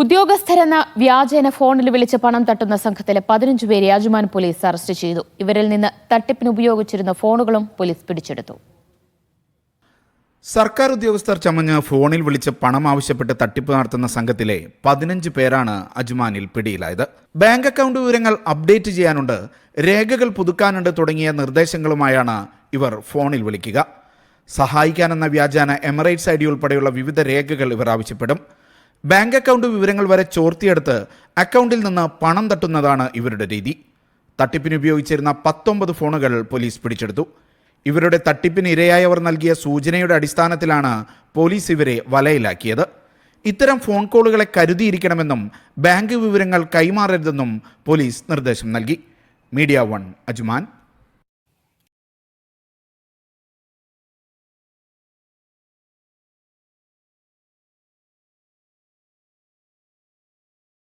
ഉദ്യോഗസ്ഥരെന്ന വ്യാജേന ഫോണിൽ വിളിച്ച് പണം തട്ടുന്ന സംഘത്തിലെ പതിനഞ്ച് പേരെ അജുമാൻ പോലീസ് അറസ്റ്റ് ചെയ്തു. ഇവരിൽ നിന്ന് തട്ടിപ്പിന് ഉപയോഗിച്ചിരുന്ന ഫോണുകളും പോലീസ് പിടിച്ചെടുത്തു. സർക്കാർ ഉദ്യോഗസ്ഥർ ചമഞ്ഞ് ഫോണിൽ വിളിച്ച് പണം ആവശ്യപ്പെട്ട് തട്ടിപ്പ് നടത്തുന്ന സംഘത്തിലെ പതിനഞ്ച് പേരാണ് അജ്മാനിൽ പിടിയിലായത്. ബാങ്ക് അക്കൗണ്ട് വിവരങ്ങൾ അപ്ഡേറ്റ് ചെയ്യാനുണ്ട് രേഖകൾ പുതുക്കാനുണ്ട് തുടങ്ങിയ നിർദ്ദേശങ്ങളുമായാണ് ഇവർ ഫോണിൽ വിളിക്കുക. സഹായിക്കാനെന്ന വ്യാജാന എമിറേറ്റ്സ് ഐ ഡി ഉൾപ്പെടെയുള്ള വിവിധ രേഖകൾ ഇവർ ആവശ്യപ്പെടും. ബാങ്ക് അക്കൗണ്ട് വിവരങ്ങൾ വരെ ചോർത്തിയെടുത്ത് അക്കൗണ്ടിൽ നിന്ന് പണം തട്ടുന്നതാണ് ഇവരുടെ രീതി. തട്ടിപ്പിന് ഉപയോഗിച്ചിരുന്ന പത്തൊമ്പത് ഫോണുകൾ പോലീസ് പിടിച്ചെടുത്തു. ഇവരുടെ തട്ടിപ്പിന് ഇരയായവർ നൽകിയ സൂചനയുടെ അടിസ്ഥാനത്തിലാണ് പോലീസ് ഇവരെ വലയിലാക്കിയത്. ഇത്തരം ഫോൺ കോളുകളെ കരുതിയിരിക്കണമെന്നും ബാങ്ക് വിവരങ്ങൾ കൈമാറരുതെന്നും പോലീസ് നിർദ്ദേശം നൽകി. Media one Ajman.